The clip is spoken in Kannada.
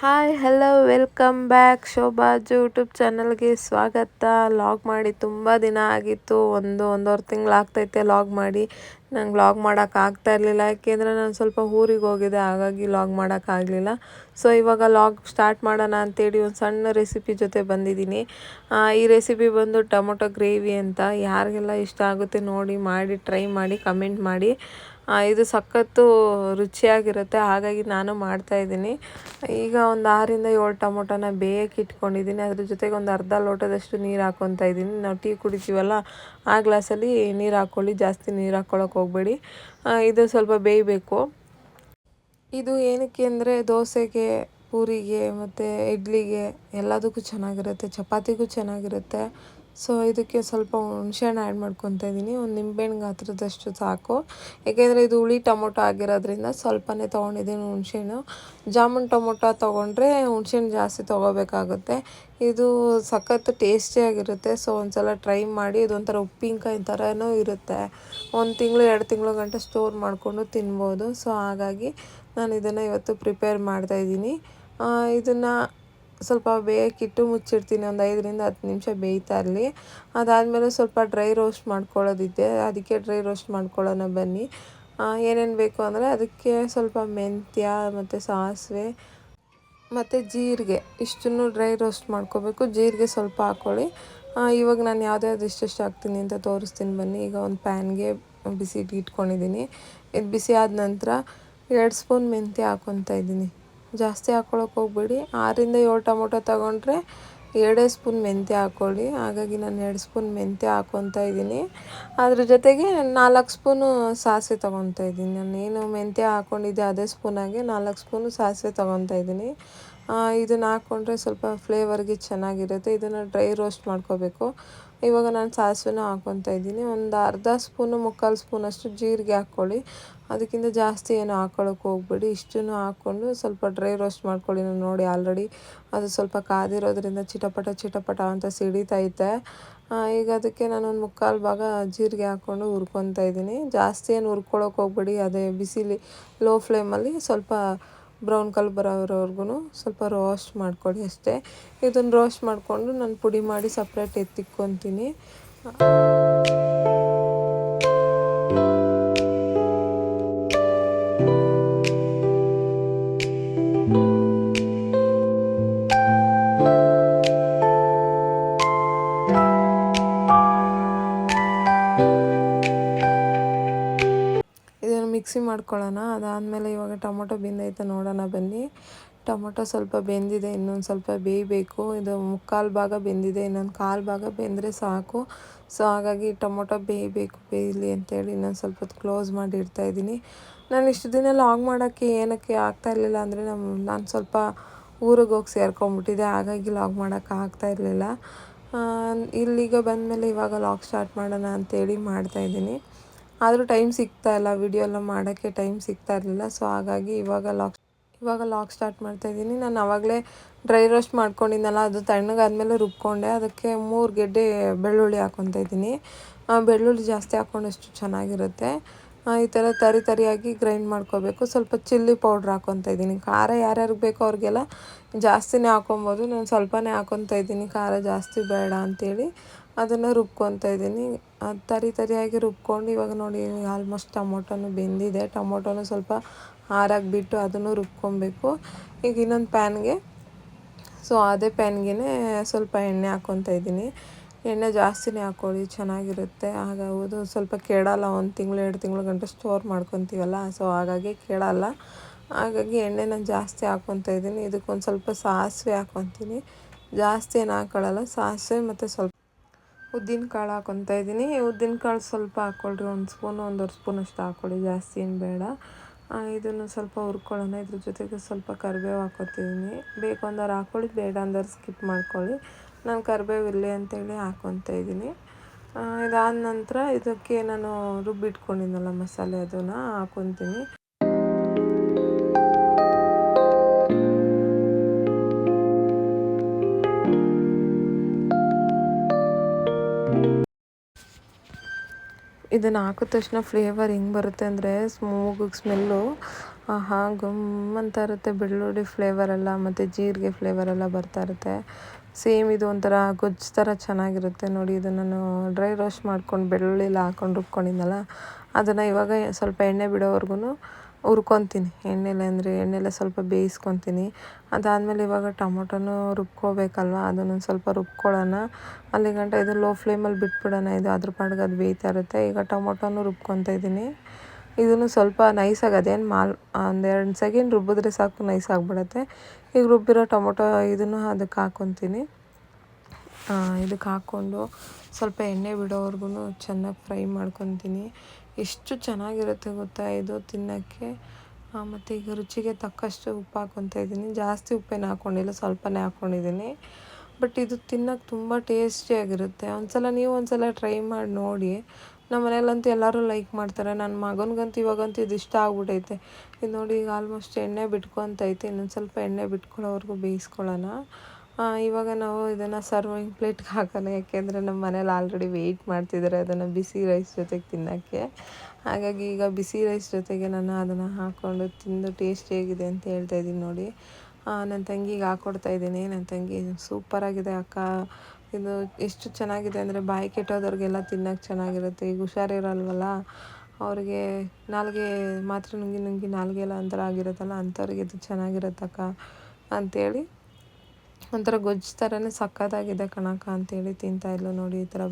Hi hello welcome back Shobha's YouTube ಚಾನಲ್ಗೆ ಸ್ವಾಗತ. ಲಾಗ್ ಮಾಡಿ ತುಂಬ ದಿನ ಆಗಿತ್ತು. ಒಂದು, ಒಂದೂವರೆ ತಿಂಗಳು ಆಗ್ತೈತೆ ಲಾಗ್ ಮಾಡಿ. ನಂಗೆ ಲಾಗ್ ಮಾಡೋಕ್ಕಾಗ್ತಾ ಇರಲಿಲ್ಲ. ಯಾಕೆಂದರೆ ನಾನು ಸ್ವಲ್ಪ ಊರಿಗೆ ಹೋಗಿದ್ದೆ. ಹಾಗಾಗಿ ಲಾಗ್ ಮಾಡೋಕ್ಕಾಗಲಿಲ್ಲ ಸೊ ಇವಾಗ ಲಾಗ್ ಸ್ಟಾರ್ಟ್ ಮಾಡೋಣ ಅಂತೇಳಿ ಒಂದು ಸಣ್ಣ ರೆಸಿಪಿ ಜೊತೆ ಬಂದಿದ್ದೀನಿ. ಈ ರೆಸಿಪಿ ಬಂದು ಟೊಮೊಟೊ ಗ್ರೇವಿ ಅಂತ. ಯಾರಿಗೆಲ್ಲ ಇಷ್ಟ ಆಗುತ್ತೆ ನೋಡಿ, ಮಾಡಿ ಟ್ರೈ ಮಾಡಿ ಕಮೆಂಟ್ ಮಾಡಿ. ಇದು ಸಖತ್ತು ರುಚಿಯಾಗಿರುತ್ತೆ. ಹಾಗಾಗಿ ನಾನು ಮಾಡ್ತಾಯಿದ್ದೀನಿ ಈಗ ಒಂದು ಆರಿಂದ ಏಳು ಟೊಮೊಟೊನ ಬೇಯಕ್ಕೆ ಇಟ್ಕೊಂಡಿದ್ದೀನಿ. ಅದ್ರ ಜೊತೆಗೆ ಒಂದು ಅರ್ಧ ಲೋಟದಷ್ಟು ನೀರು ಹಾಕ್ಕೊತಾ ಇದ್ದೀನಿ. ನಾವು ಟೀ ಕುಡಿತೀವಲ್ಲ, ಆ ಗ್ಲಾಸಲ್ಲಿ ನೀರು ಹಾಕ್ಕೊಳ್ಳಿ. ಜಾಸ್ತಿ ನೀರು ಹಾಕ್ಕೊಳ್ಳೋಕೆ ಹೋಗಬೇಡಿ. ಇದು ಸ್ವಲ್ಪ ಬೇಯಬೇಕು. ಇದು ಏನಕ್ಕೆ ಅಂದರೆ ದೋಸೆಗೆ, ಪೂರಿಗೆ ಮತ್ತು ಇಡ್ಲಿಗೆ ಎಲ್ಲದಕ್ಕೂ ಚೆನ್ನಾಗಿರುತ್ತೆ, ಚಪಾತಿಗೂ ಚೆನ್ನಾಗಿರುತ್ತೆ. ಸೊ ಇದಕ್ಕೆ ಸ್ವಲ್ಪ ಹುಣಸೆಹಣ್ಣು ಆ್ಯಡ್ ಮಾಡ್ಕೊತಾ ಇದ್ದೀನಿ. ಒಂದು ನಿಂಬೆಹಣ್ಣು ಗಾತ್ರದಷ್ಟು ಸಾಕು. ಏಕೆಂದರೆ ಇದು ಹುಳಿ ಟೊಮೊಟೊ ಆಗಿರೋದ್ರಿಂದ ಸ್ವಲ್ಪನೇ ತೊಗೊಂಡಿದ್ದೀನಿ ಹುಣಸೆಹಣ್ಣು. ಜಾಮೂನ್ ಟೊಮೊಟೊ ತೊಗೊಂಡ್ರೆ ಹುಣಸೆಹಣ್ಣು ಜಾಸ್ತಿ ತೊಗೋಬೇಕಾಗುತ್ತೆ. ಇದು ಸಖತ್ತು ಟೇಸ್ಟಿಯಾಗಿರುತ್ತೆ ಸೊ ಒಂದ್ಸಲ ಟ್ರೈ ಮಾಡಿ. ಇದೊಂಥರ ಉಪ್ಪಿನಕಾಯಿ ಥರನೂ ಇರುತ್ತೆ. ಒಂದು ತಿಂಗಳು, ಎರಡು ತಿಂಗಳು ಗಂಟೆ ಸ್ಟೋರ್ ಮಾಡಿಕೊಂಡು ತಿನ್ಬೋದು. ಸೊ ಹಾಗಾಗಿ ನಾನು ಇದನ್ನು ಇವತ್ತು ಪ್ರಿಪೇರ್ ಮಾಡ್ತಾಯಿದ್ದೀನಿ ಇದನ್ನು ಸ್ವಲ್ಪ ಬೇಯಕ್ಕಿಟ್ಟು ಮುಚ್ಚಿಡ್ತೀನಿ, ಒಂದು ಐದರಿಂದ ಹತ್ತು ನಿಮಿಷ ಬೇಯ್ತಾ ಇರಲಿ. ಅದಾದಮೇಲೆ ಸ್ವಲ್ಪ ಡ್ರೈ ರೋಸ್ಟ್ ಮಾಡ್ಕೊಳ್ಳೋದಿದೆ. ಅದಕ್ಕೆ ಡ್ರೈ ರೋಸ್ಟ್ ಮಾಡ್ಕೊಳ್ಳೋಣ ಬನ್ನಿ. ಏನೇನು ಬೇಕು ಅಂದರೆ ಅದಕ್ಕೆ ಸ್ವಲ್ಪ ಮೆಂತ್ಯ ಮತ್ತು ಸಾಸಿವೆ ಮತ್ತು ಜೀರಿಗೆ. ಇಷ್ಟನ್ನು ಡ್ರೈ ರೋಸ್ಟ್ ಮಾಡ್ಕೋಬೇಕು. ಜೀರಿಗೆ ಸ್ವಲ್ಪ ಹಾಕ್ಕೊಳ್ಳಿ ಇವಾಗ ನಾನು ಯಾವುದ್ಯಾವ್ದು ಇಷ್ಟೆಷ್ಟು ಹಾಕ್ತೀನಿ ಅಂತ ತೋರಿಸ್ತೀನಿ ಬನ್ನಿ. ಈಗ ಒಂದು ಪ್ಯಾನ್ಗೆ ಬಿಸಿ ಇಟ್ಕೊಂಡಿದ್ದೀನಿ. ಇದು ಬಿಸಿ ಆದ ನಂತರ ಎರಡು ಸ್ಪೂನ್ ಮೆಂತ್ಯ ಹಾಕ್ಕೊತಾ ಇದ್ದೀನಿ. ಜಾಸ್ತಿ ಹಾಕ್ಕೊಳಕ್ಕೆ ಹೋಗ್ಬೇಡಿ. ಆರಿಂದ ಏಳು ಟೊಮೊಟೊ ತಗೊಂಡ್ರೆ ಎರಡೇ ಸ್ಪೂನ್ ಮೆಂತ್ಯ ಹಾಕ್ಕೊಳ್ಳಿ ಹಾಗಾಗಿ ನಾನು ಎರಡು ಸ್ಪೂನ್ ಮೆಂತ್ಯ ಹಾಕ್ಕೊತಾ ಇದ್ದೀನಿ. ಅದ್ರ ಜೊತೆಗೆ ನಾಲ್ಕು ಸ್ಪೂನು ಸಾಸಿವೆ ತೊಗೊತಾ ಇದ್ದೀನಿ. ನಾನು ಏನು ಮೆಂತ್ಯ ಹಾಕ್ಕೊಂಡಿದ್ದೆ ಅದೇ ಸ್ಪೂನಾಗೆ ನಾಲ್ಕು ಸ್ಪೂನು ಸಾಸಿವೆ ತೊಗೊತಾ ಇದ್ದೀನಿ. ಇದನ್ನು ಹಾಕ್ಕೊಂಡ್ರೆ ಸ್ವಲ್ಪ ಫ್ಲೇವರ್ಗೆ ಚೆನ್ನಾಗಿರುತ್ತೆ. ಇದನ್ನು ಡ್ರೈ ರೋಸ್ಟ್ ಮಾಡ್ಕೋಬೇಕು. ಇವಾಗ ನಾನು ಸಾಸಿವೆನೂ ಹಾಕ್ಕೊತಾ ಇದ್ದೀನಿ. ಒಂದು ಅರ್ಧ ಸ್ಪೂನು, ಮುಕ್ಕಾಲು ಸ್ಪೂನಷ್ಟು ಜೀರಿಗೆ ಹಾಕ್ಕೊಳ್ಳಿ. ಅದಕ್ಕಿಂತ ಜಾಸ್ತಿ ಏನು ಹಾಕ್ಕೊಳ್ಳೋಕೆ ಹೋಗ್ಬೇಡಿ. ಇಷ್ಟನ್ನು ಹಾಕ್ಕೊಂಡು ಸ್ವಲ್ಪ ಡ್ರೈ ರೋಸ್ಟ್ ಮಾಡ್ಕೊಳ್ಳಿ. ನಾನು ನೋಡಿ ಆಲ್ರೆಡಿ ಅದು ಸ್ವಲ್ಪ ಕಾದಿರೋದ್ರಿಂದ ಚಿಟಪಟ ಚಿಟಪಟ ಅಂತ ಸಿಡಿತೈತೆ ಈಗ ಅದಕ್ಕೆ ನಾನು ಒಂದು ಮುಕ್ಕಾಲು ಭಾಗ ಜೀರಿಗೆ ಹಾಕ್ಕೊಂಡು ಹುರ್ಕೊತಾ ಇದ್ದೀನಿ. ಜಾಸ್ತಿ ಏನು ಹುರ್ಕೊಳ್ಳೋಕೆ ಹೋಗ್ಬೇಡಿ. ಅದೇ ಬಿಸಿಲಿ ಲೋ ಫ್ಲೇಮಲ್ಲಿ ಸ್ವಲ್ಪ ಬ್ರೌನ್ ಕಲರ್ ಬರೋವರೆಗೂ ಸ್ವಲ್ಪ ರೋಸ್ಟ್ ಮಾಡ್ಕೊಳ್ಳಿ ಅಷ್ಟೇ. ಇದನ್ನು ರೋಸ್ಟ್ ಮಾಡಿಕೊಂಡು ನಾನು ಪುಡಿ ಮಾಡಿ ಸಪ್ರೇಟ್ ಎತ್ತಿಕ್ಕೊತೀನಿ ಮಿಕ್ಸಿ ಮಾಡ್ಕೊಳ್ಳೋಣ. ಅದಾದಮೇಲೆ ಇವಾಗ ಟೊಮೊಟೊ ಬೆಂದೈತೆ ನೋಡೋಣ ಬನ್ನಿ. ಟೊಮೊಟೊ ಸ್ವಲ್ಪ ಬೆಂದಿದೆ, ಇನ್ನೊಂದು ಸ್ವಲ್ಪ ಬೇಯಬೇಕು. ಇದು ಮುಕ್ಕಾಲು ಭಾಗ ಬೆಂದಿದೆ, ಇನ್ನೊಂದು ಕಾಲು ಭಾಗ ಬೆಂದರೆ ಸಾಕು. ಸೊ ಹಾಗಾಗಿ ಟೊಮೊಟೊ ಬೇಯಬೇಕು, ಬೇಯಲಿ ಅಂತೇಳಿ ಇನ್ನೊಂದು ಸ್ವಲ್ಪ ಕ್ಲೋಸ್ ಮಾಡಿ ಇಡ್ತಾ ಇದ್ದೀನಿ. ನಾನು ಇಷ್ಟು ದಿನ ಲಾಗ್ ಮಾಡೋಕ್ಕೆ ಏನಕ್ಕೆ ಆಗ್ತಾ ಇರಲಿಲ್ಲ ಅಂದರೆ ನಮ್ಮ ನಾನು ಸ್ವಲ್ಪ ಊರಿಗೆ ಹೋಗಿ ಸೇರ್ಕೊಂಬಿಟ್ಟಿದ್ದೆ, ಹಾಗಾಗಿ ಲಾಗ್ ಮಾಡೋಕ್ಕೆ ಆಗ್ತಾ ಇರಲಿಲ್ಲ. ಇಲ್ಲಿಗ ಬಂದಮೇಲೆ ಇವಾಗ ಲಾಗ್ ಸ್ಟಾರ್ಟ್ ಮಾಡೋಣ ಅಂತೇಳಿ ಮಾಡ್ತಾಯಿದ್ದೀನಿ ಆದರೂ ಟೈಮ್ ಸಿಗ್ತಾ ಇಲ್ಲ ವಿಡಿಯೋ ಎಲ್ಲ ಮಾಡೋಕ್ಕೆ ಟೈಮ್ ಸಿಗ್ತಾ ಇರಲಿಲ್ಲ. ಸೊ ಹಾಗಾಗಿ ಇವಾಗ ಲಾಕ್ ಇವಾಗ ಲಾಕ್ ಸ್ಟಾರ್ಟ್ ಮಾಡ್ತಾ ಇದ್ದೀನಿ. ನಾನು ಆವಾಗಲೇ ಡ್ರೈ ರೋಸ್ಟ್ ಮಾಡ್ಕೊಂಡಿದ್ದೆನಲ್ಲ ಅದು ತಣ್ಣಗಾದ್ಮೇಲೆ ರುಬ್ಕೊಂಡೆ. ಅದಕ್ಕೆ ಮೂರು ಗೆಡ್ಡೆ ಬೆಳ್ಳುಳ್ಳಿ ಹಾಕ್ಕೊತಾ ಇದ್ದೀನಿ. ಬೆಳ್ಳುಳ್ಳಿ ಜಾಸ್ತಿ ಹಾಕ್ಕೊಂಡಷ್ಟು ಚೆನ್ನಾಗಿರುತ್ತೆ. ಈ ಥರ ತರಿ ತರಿಯಾಗಿ ಗ್ರೈಂಡ್ ಮಾಡ್ಕೋಬೇಕು. ಸ್ವಲ್ಪ ಚಿಲ್ಲಿ ಪೌಡ್ರ್ ಹಾಕ್ಕೊತಾ ಇದ್ದೀನಿ. ಖಾರ ಯಾರ್ಯಾರಿಗೆ ಬೇಕೋ ಅವ್ರಿಗೆಲ್ಲ ಜಾಸ್ತಿನೇ ಹಾಕೊಬೋದು. ನಾನು ಸ್ವಲ್ಪನೇ ಹಾಕ್ಕೊತಾ ಇದ್ದೀನಿ. ಖಾರ ಜಾಸ್ತಿ ಬೇಡ ಅಂತೇಳಿ. ಅದನ್ನು ರುಬ್ಕೊತಾ ಇದ್ದೀನಿ. ಅದು ತರಿ ತರಿಯಾಗಿ ರುಬ್ಕೊಂಡು ಇವಾಗ ನೋಡಿ ಆಲ್ಮೋಸ್ಟ್ ಟೊಮೊಟೊನೂ ಬೆಂದಿದೆ. ಟೊಮೊಟೊನು ಸ್ವಲ್ಪ ಹಾರಾಗಿ ಬಿಟ್ಟು ಅದನ್ನು ರುಬ್ಕೊಬೇಕು. ಈಗ ಇನ್ನೊಂದು ಪ್ಯಾನ್ಗೆ, ಸೊ ಅದೇ ಪ್ಯಾನ್ಗೆ ಸ್ವಲ್ಪ ಎಣ್ಣೆ ಹಾಕ್ಕೊತಾ ಇದ್ದೀನಿ. ಎಣ್ಣೆ ಜಾಸ್ತಿನೇ ಹಾಕ್ಕೊಳ್ಳಿ, ಚೆನ್ನಾಗಿರುತ್ತೆ. ಆಗ ಅದು ಸ್ವಲ್ಪ ಕೆಡಲ್ಲ ಒಂದು ತಿಂಗಳು, ಎರಡು ತಿಂಗಳು ಗಂಟೆ ಸ್ಟೋರ್ ಮಾಡ್ಕೊತೀವಲ್ಲ, ಸೊ ಹಾಗಾಗಿ ಕೆಡಲ್ಲ ಹಾಗಾಗಿ ಎಣ್ಣೆ ನಾನು ಜಾಸ್ತಿ ಹಾಕ್ಕೊತಾ ಇದ್ದೀನಿ. ಇದಕ್ಕೊಂದು ಸ್ವಲ್ಪ ಸಾಸಿವೆ ಹಾಕ್ಕೊತೀನಿ. ಜಾಸ್ತಿ ಏನು ಹಾಕ್ಕೊಳ್ಳಲ್ಲ ಸಾಸಿವೆ ಮತ್ತು ಸ್ವಲ್ಪ ಉದ್ದಿನ ಕಾಳು ಹಾಕೊತಾ ಇದ್ದೀನಿ. ಉದ್ದಿನ ಕಾಳು ಸ್ವಲ್ಪ ಹಾಕ್ಕೊಳ್ರಿ. ಒಂದು ಸ್ಪೂನು ಒಂದೂವರೆ ಸ್ಪೂನ್ ಅಷ್ಟು ಹಾಕ್ಕೊಳ್ಳಿ ಜಾಸ್ತಿ ಏನು ಬೇಡ. ಇದನ್ನು ಸ್ವಲ್ಪ ಹುರ್ಕೊಳ್ಳೋಣ. ಇದ್ರ ಜೊತೆಗೆ ಸ್ವಲ್ಪ ಕರಿಬೇವು ಹಾಕೋತಿದ್ದೀನಿ. ಬೇಕು ಅಂದವ್ರು ಹಾಕ್ಕೊಳ್ಳಿ. ಬೇಡ ಅಂದವ್ರು ಸ್ಕಿಪ್ ಮಾಡ್ಕೊಳ್ಳಿ. ನಾನು ಕರಿಬೇವು ಇರಲಿ ಅಂತೇಳಿ ಹಾಕೊತಾ ಇದ್ದೀನಿ. ಇದಾದ ನಂತರ ಇದಕ್ಕೆ ನಾನು ರುಬ್ಬಿಟ್ಕೊಂಡಿದ್ದೆನಲ್ಲ ಮಸಾಲೆ ಅದನ್ನು ಹಾಕ್ಕೊತೀನಿ ಇದನ್ನು ಹಾಕಿದ ತಕ್ಷಣ ಫ್ಲೇವರ್ ಹೆಂಗೆ ಬರುತ್ತೆ ಅಂದರೆ ಸ್ಮೂಗ್ ಸ್ಮೆಲ್ಲು ಆಹಾ ಅಂತ ಇರುತ್ತೆ. ಬೆಳ್ಳುಳ್ಳಿ ಫ್ಲೇವರ್ ಎಲ್ಲ ಮತ್ತು ಜೀರಿಗೆ ಫ್ಲೇವರ್ ಎಲ್ಲ ಬರ್ತಾ ಇರುತ್ತೆ. ಸೇಮ್ ಇದು ಒಂಥರ ಗೊಜ್ಜು ಥರ ಚೆನ್ನಾಗಿರುತ್ತೆ ನೋಡಿ. ಇದು ನಾನು ಡ್ರೈ ರೋಸ್ಟ್ ಮಾಡ್ಕೊಂಡು ಬೆಳ್ಳುಳ್ಳಿ ಎಲ್ಲ ಹಾಕೊಂಡು ರುಬ್ಕೊಂಡಿದ್ನಲ್ಲ, ಅದನ್ನು ಇವಾಗ ಸ್ವಲ್ಪ ಎಣ್ಣೆ ಬಿಡೋವರೆಗೂ ಹುರ್ಕೊತೀನಿ. ಎಣ್ಣೆಲೆ ಅಂದರೆ ಎಣ್ಣೆಲೆ ಸ್ವಲ್ಪ ಬೇಯಿಸ್ಕೊತೀನಿ. ಅದಾದಮೇಲೆ ಇವಾಗ ಟೊಮೊಟೊನೂ ರುಬ್ಕೋಬೇಕಲ್ವ? ಅದನ್ನು ಸ್ವಲ್ಪ ರುಬ್ಕೊಳ್ಳೋಣ. ಅಲ್ಲಿ ಗಂಟ ಇದು ಲೋ ಫ್ಲೇಮಲ್ಲಿ ಬಿಟ್ಬಿಡೋಣ. ಇದು ಅದ್ರ ಪಾಡಿಗೆ ಅದು ಬೇಯ್ತಾ ಇರುತ್ತೆ. ಈಗ ಟೊಮೊಟೊನೂ ರುಬ್ಕೊತಾ ಇದ್ದೀನಿ. ಇದನ್ನು ಸ್ವಲ್ಪ ನೈಸಾಗಿ ಅದೇನು ಮಾಲ್ ಒಂದೆರಡು ಸೆಕೆಂಡ್ ರುಬ್ಬಿದ್ರೆ ಸಾಕು ನೈಸ್ ಆಗಿಬಿಡುತ್ತೆ. ಈಗ ರುಬ್ಬಿರೋ ಟೊಮೊಟೊ ಇದನ್ನು ಅದಕ್ಕೆ ಹಾಕ್ಕೊತೀನಿ ಇದಕ್ಕೆ ಹಾಕ್ಕೊಂಡು ಸ್ವಲ್ಪ ಎಣ್ಣೆ ಬಿಡೋವರೆಗೂ ಚೆನ್ನಾಗಿ ಫ್ರೈ ಮಾಡ್ಕೊತೀನಿ. ಎಷ್ಟು ಚೆನ್ನಾಗಿರುತ್ತೆ ಗೊತ್ತಾ ಇದು ತಿನ್ನೋಕ್ಕೆ? ಮತ್ತು ಈಗ ರುಚಿಗೆ ತಕ್ಕಷ್ಟು ಉಪ್ಪು ಹಾಕ್ಕೊತಾ ಇದ್ದೀನಿ. ಜಾಸ್ತಿ ಉಪ್ಪೇನು ಹಾಕ್ಕೊಂಡಿಲ್ಲ ಸ್ವಲ್ಪನೇ ಹಾಕ್ಕೊಂಡಿದ್ದೀನಿ ಬಟ್ ಇದು ತಿನ್ನೋಕ್ಕೆ ತುಂಬ ಟೇಸ್ಟಿಯಾಗಿರುತ್ತೆ ಒಂದ್ಸಲ ನೀವು ಒಂದ್ಸಲ ಟ್ರೈ ಮಾಡಿ ನೋಡಿ. ನಮ್ಮ ಮನೇಲಂತೂ ಎಲ್ಲರೂ ಲೈಕ್ ಮಾಡ್ತಾರೆ. ನನ್ನ ಮಗನಿಗಂತೂ ಇವಾಗಂತೂ ಇದು ಇಷ್ಟ ಆಗ್ಬಿಟ್ಟೈತೆ ಇದು ನೋಡಿ ಈಗ ಆಲ್ಮೋಸ್ಟ್ ಎಣ್ಣೆ ಬಿಟ್ಕೊತೈತೆ. ಇನ್ನೊಂದು ಸ್ವಲ್ಪ ಎಣ್ಣೆ ಬಿಟ್ಕೊಳ್ಳೋವರೆಗೂ ಬೇಯಿಸ್ಕೊಳ್ಳೋಣ. ಇವಾಗ ನಾವು ಇದನ್ನು ಸರ್ವಿಂಗ್ ಪ್ಲೇಟ್ಗೆ ಹಾಕೋಲ್ಲ ಯಾಕೆಂದರೆ ನಮ್ಮ ಮನೇಲಿ ಆಲ್ರೆಡಿ ವೆಯ್ಟ್ ಮಾಡ್ತಿದ್ದಾರೆ ಅದನ್ನು ಬಿಸಿ ರೈಸ್ ಜೊತೆಗೆ ತಿನ್ನೋಕ್ಕೆ. ಹಾಗಾಗಿ ಈಗ ಬಿಸಿ ರೈಸ್ ಜೊತೆಗೆ ನಾನು ಅದನ್ನು ಹಾಕ್ಕೊಂಡು ತಿಂದು ಟೇಸ್ಟ್ ಹೇಗಿದೆ ಅಂತ ಹೇಳ್ತಾ ಇದ್ದೀನಿ ನೋಡಿ. ನನ್ನ ತಂಗಿಗೆ ಹಾಕ್ಕೊಡ್ತಾ ಇದ್ದೀನಿ. ನನ್ನ ತಂಗಿ ಸೂಪರಾಗಿದೆ ಅಕ್ಕ. ಇದು ಎಷ್ಟು ಚೆನ್ನಾಗಿದೆ ಅಂದರೆ ಬಾಯಿ ಕೆಟ್ಟೋದವ್ರಿಗೆಲ್ಲ ತಿನ್ನೋಕ್ಕೆ ಚೆನ್ನಾಗಿರುತ್ತೆ. ಈಗ ಹುಷಾರಿರಲ್ವಲ್ಲ? ಅವ್ರಿಗೆ ನಾಲ್ಗೆ ಮಾತ್ರ ನುಂಗಿ ನುಂಗಿ ನಾಲ್ಗೆ ಎಲ್ಲ ಒಂಥರ ಆಗಿರುತ್ತಲ್ಲ, ಅಂಥವ್ರಿಗೆ ಇದು ಚೆನ್ನಾಗಿರುತ್ತಕ್ಕ? ಅಂಥೇಳಿ ಒಂಥರ ಗೊಜ್ಜು ಥರನೇ ಸಕ್ಕತ್ತಾಗಿದೆ ಕಣಕ್ಕ ಅಂತೇಳಿ ತಿಂತಾಯಿದ್ಲು ನೋಡಿ ಈ ಥರ